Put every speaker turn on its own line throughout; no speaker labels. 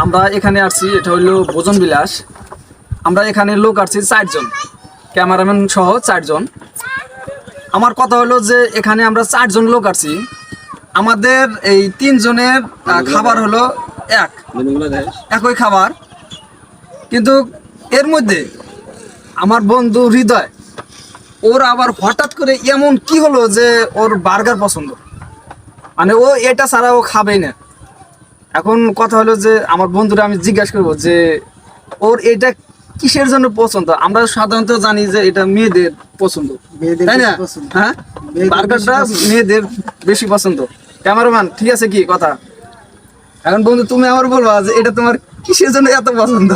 আমরা এখানে আসছি, এটা হইল ভোজন বিলাস। আমরা এখানে লোক আসছি চারজন, ক্যামেরাম্যান সহ চারজন। আমার কথা হলো যে এখানে আমরা চারজন লোক আসছি। আমাদের এই তিনজনের খাবার হলো এক। একই খাবার। কিন্তু এর মধ্যে আমার বন্ধু হৃদয়, ওর আবার হঠাৎ করে এমন কি হলো যে ওর বার্গার পছন্দ? মানে ও এটা ছাড়া ও খাবেই না। এখন কথা হলো যে আমার বন্ধুরা আমি জিজ্ঞাসা করব যে ওর এটা কিসের জন্য পছন্দ? আমরা সাধারণত জানি যে এটা মেয়েদের পছন্দ।
মেয়েদের
তাই না?
বেশি পছন্দ।
হ্যাঁ? বার্গারটা মেয়েদের বেশি পছন্দ। ক্যামেরাম্যান ঠিক আছে কি? কথা। এখন বন্ধু তুমি আমার বলবা যে এটা তোমার কিসের জন্য এত পছন্দ?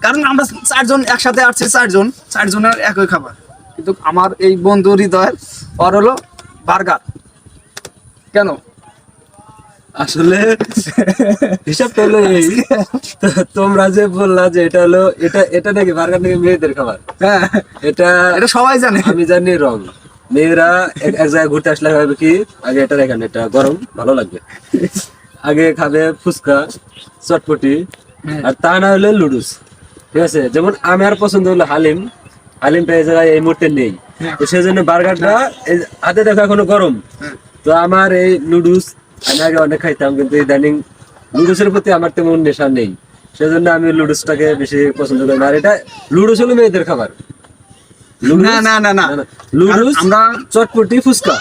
কারণ আমরা চারজন একসাথে আসছি চারজন। চারজনের একই খাবার। কিন্তু আমার এই বন্ধু হৃদয়ের ওর হলো বার্গার। কেন?
আসলে হিসাবটা হলো এই। তোমরা যে বললা যে এটা হলো এটা এটা নাকি বার্গার নাকি মেয়েদের খাবার?
হ্যাঁ।
এটা
এটা সবাই জানে।
আমি জানি রং। মেয়েরা এক জায়গায় ঘুরতে আসলে হবে কি আগে এটা দেখেন এটা গরম ভালো লাগবে। আগে খাবে ফুচকা চটপটি আর তা না হলে লুডুস ঠিক আছে? যেমন আমার পছন্দ হলো হালিম। হালিমটা এই জায়গায় এই মুহূর্তে নেই। তো সেই জন্য বার্গারটা হাতে দেখা এখনও গরম। তো আমার এই লুডুস আমি আগে অনেক খাইতাম কিন্তু ইদানিং লুডুসের প্রতি আমার তেমন নেশা নেই। সেজন্য আমি লুডুসটাকে বেশি পছন্দ করি আর এটা লুডুস হলো মেয়েদের খাবার।
না না না না।
লুডুস
আমরা
চটপটি ফুচকা।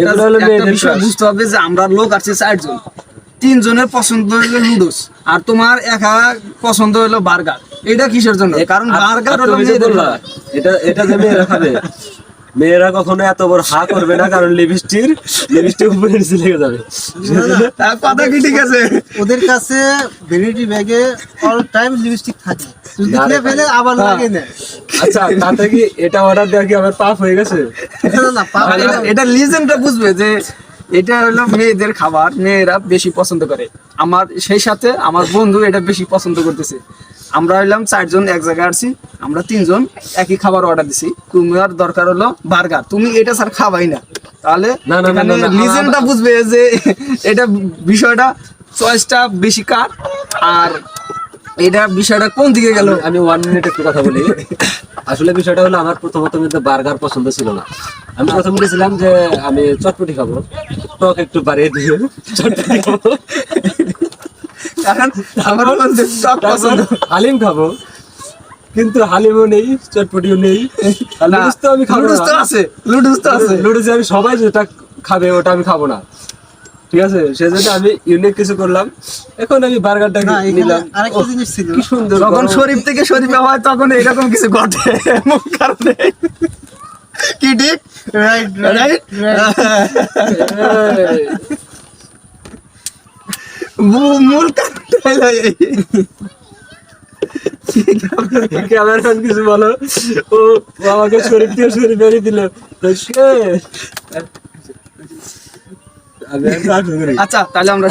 এগুলো হলো মেয়েদের
বুঝতে হবে যে আমরা লোক আছে চারজন। তিনজনের পছন্দ হলো নুডলস আর তোমার একা পছন্দ হলো বার্গার। এটা কিসের জন্য? কারণ বার্গার হলো মেয়েদের
এটা এটা যে মেয়েরা খাবে। মেয়েরা কখনো এত বড় হা করবে না কারণ লিপস্টিক লিপস্টিক উপরে নিচে লেগে যাবে।
কথা কি ঠিক আছে?
ওদের কাছে ভ্যানিটি ব্যাগে অল টাইম লিপস্টিক থাকে। যদি ফেলে আবার। লাগে না
আচ্ছা তাতে কি এটা অর্ডার দেওয়া কি আমার পাপ হয়ে গেছে?
না, না পাপ
এটা- এটা লিজেন্ডটা বুঝবে যে এটা হলো মেয়েদের খাবার মেয়েরা বেশি পছন্দ করে। আমার সেই সাথে আমার বন্ধু এটা বেশি পছন্দ করতেছে। আমরা হইলাম চারজন এক জায়গায় আসছি আমরা তিনজন একই খাবার অর্ডার দিছি। তোমার দরকার হলো বার্গার তুমি এটা স্যার খাবাই না। তাহলে
না, না, না, না, না,
লিজেন্ডটা বুঝবে যে এটা বিষয়টা চয়েসটা বেশি কার আর এটা বিষয়টা কোন দিকে গেল?
আমি- আমি ওয়ান মিনিট একটু কথা বলি। আসলে বিষয়টা হলো আমার প্রথমত কিন্তু বার্গার পছন্দ ছিল না। আমি প্রথম গেছিলাম যে আমি চটপটি খাব। টক একটু বাড়িয়ে দিয়ে চটপটি খাব
কারণ আমার বন্ধু সব পছন্দ
তারপর হালিম খাব। কিন্তু হালিমও নেই চটপটিও নেই। লুডুস তো আমি খাব
লুডুস তো আছে লুডুস তো আছে।
লুডুস আমি সবাই যেটা খাবে ওটা আমি খাব না। ঠিক আছে? সেজন্য আমি ইউনিক কিছু করলাম। এখন আমি বার্গারটা নিলাম।
আরেকটা জিনিস ছিল।
কি সুন্দর
যখন শরীফ থেকে শরীফ হয় তখন এরকম কিছু ঘটে এমন কারণে। কি ঠিক?
রাইট
রাইট মূল এই।
ক্যামেরাম্যান কিছু বলো। ও আমাকে শরীর দিয়ে শরীর বেরিয়ে দিল।
আচ্ছা তাহলে আমরা